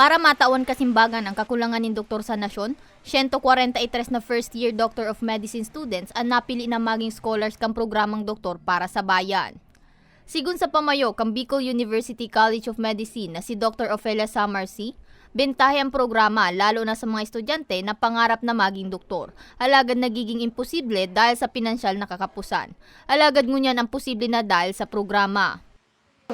Para matawan kasimbagan ang kakulangan ng doktor sa nasyon, 143 na first year Doctor of Medicine students ang napili na maging scholars kang programang doktor para sa bayan. Sigun sa pamayo kang Bicol University College of Medicine na si Dr. Ofelia Samarsi, bentahe ang programa lalo na sa mga estudyante na pangarap na maging doktor. Alagad nagiging imposible dahil sa pinansyal na kakapusan. Alagad ngunyan ang posible na dahil sa programa.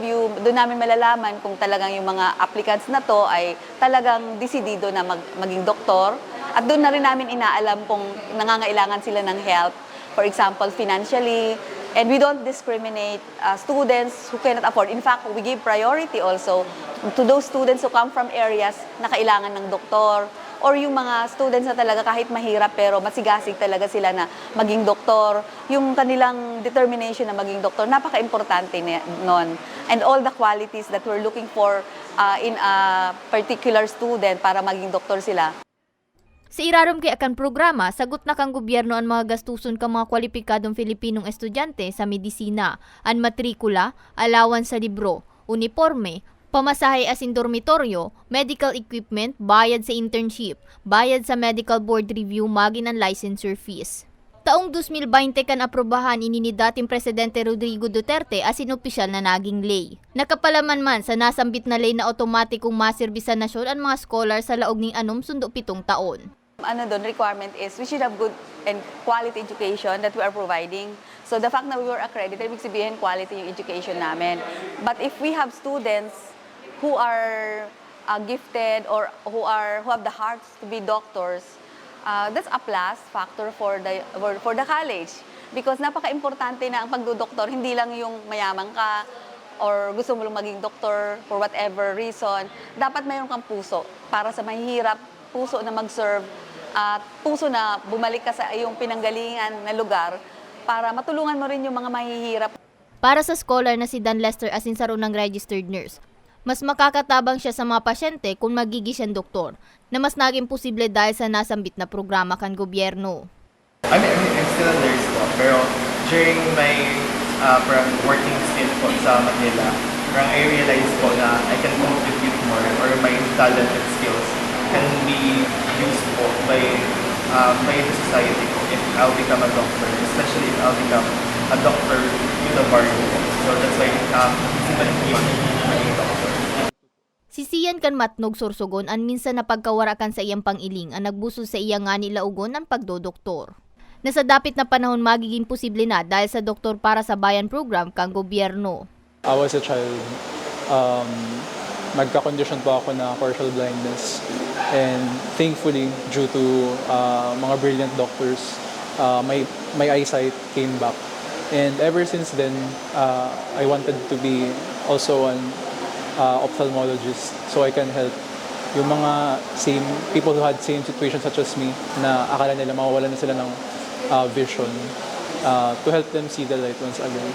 Yung, doon namin malalaman kung talagang yung mga applicants na to ay talagang desidido na mag, maging doktor. At doon na rin namin inaalam kung nangangailangan sila ng help. For example, financially. And we don't discriminate uh, students who cannot afford. In fact, we give priority also to those students who come from areas na kailangan ng doktor or yung mga students na talaga kahit mahirap pero masigasig talaga sila na maging doktor, yung kanilang determination na maging doktor, napaka-importante nun. And all the qualities that we're looking for uh, in a particular student para maging doktor sila. Sa irarom kay akan programa, sagot na kang gobyerno ang mga gastuson kang mga kwalipikadong Filipinong estudyante sa medisina, ang matrikula, alawan sa libro, uniforme, pamasahe asin dormitoryo, medical equipment, bayad sa internship, bayad sa medical board review, magin ang licensure fees. Taong 2020 kan aprobahan ini ni dating Presidente Rodrigo Duterte as inopisyal na naging lay. Nakapalaman man sa nasambit na lay na otomatikong maserbi sa nasyon ang mga scholar sa laog ning anom sundo pitong taon. ano doon, requirement is we should have good and quality education that we are providing. So the fact na we were accredited, ibig sabihin quality yung education namin. But if we have students who are uh, gifted or who are who have the hearts to be doctors, uh, that's a plus factor for the for, for the college because napaka-importante na ang pagdodoktor hindi lang yung mayaman ka or gusto mo lang maging doktor for whatever reason, dapat mayroon kang puso para sa mahihirap, puso na mag-serve, at puso na bumalik ka sa iyong pinanggalingan na lugar para matulungan mo rin yung mga mahihirap. Para sa scholar na si Dan Lester asin sa ng registered nurse, mas makakatabang siya sa mga pasyente kung magigi siyang doktor, na mas naging posible dahil sa nasambit na programa kan gobyerno. I mean, I'm, still a nurse po, pero during my uh, parang working stint po sa Manila, parang I realized po na I can contribute more or my talent and skills can be used po by, uh, by the society po if I'll become a doctor, especially if I'll become a doctor with a bar. So that's why um, simulan ko yung maging doctor. Sisiyan kan matnog sorsogon an minsan napagkawarakan sa iyang pangiling ang nagbuso sa iya nga nilaugon ang pagdodoktor. Nasa dapit na panahon magiging posible na dahil sa Doktor para sa Bayan program kang gobyerno. I was a child, um, nagka-condition po ako na partial blindness. And thankfully, due to uh, mga brilliant doctors, uh, my, my eyesight came back. And ever since then, uh, I wanted to be also an uh, ophthalmologist so I can help yung mga same people who had same situations such as me na akala nila mawawalan na sila ng uh, vision uh, to help them see the light once again.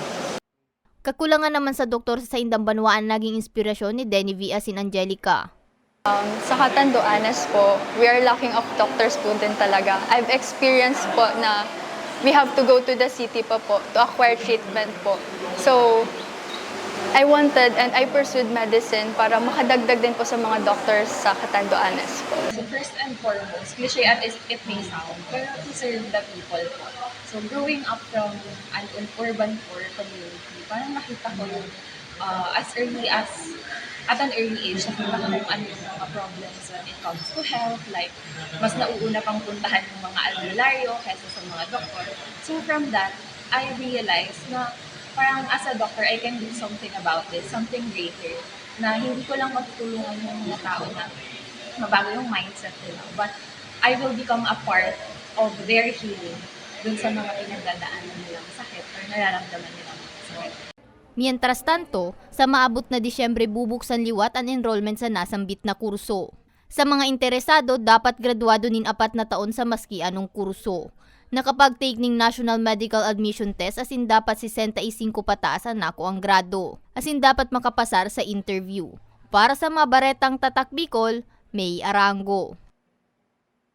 Kakulangan naman sa doktor sa Indang Banwaan naging inspirasyon ni Denny V. Asin Angelica. Um, sa Catanduanes po, we are lacking of doctors po din talaga. I've experienced po na we have to go to the city pa po to acquire treatment po. So, I wanted and I pursued medicine para makadagdag din po sa mga doctors sa Catanduanes po. So first and foremost, cliche as it, may sound, pero to serve the people po. So growing up from an, an urban poor community, parang nakita ko yung uh, as early as, at an early age, nakita ko kung ano yung mga problems when it comes to health, like mas nauuna pang puntahan yung mga albularyo kaysa sa mga doktor. So from that, I realized na parang as a doctor, I can do something about this, something greater, na hindi ko lang matutulungan yung mga tao na mabago yung mindset nila. But I will become a part of their healing dun sa mga pinagdadaanan nilang sakit or nararamdaman nilang sakit. Mientras tanto, sa maabot na Disyembre bubuksan liwat ang enrollment sa nasambit na kurso. Sa mga interesado, dapat graduado nin apat na taon sa maski anong kurso. Nakapag-take ning National Medical Admission Test asin dapat 65 pataas ang nako ang grado. Asin dapat makapasar sa interview. Para sa mga baretang tatak Bicol, May Arango.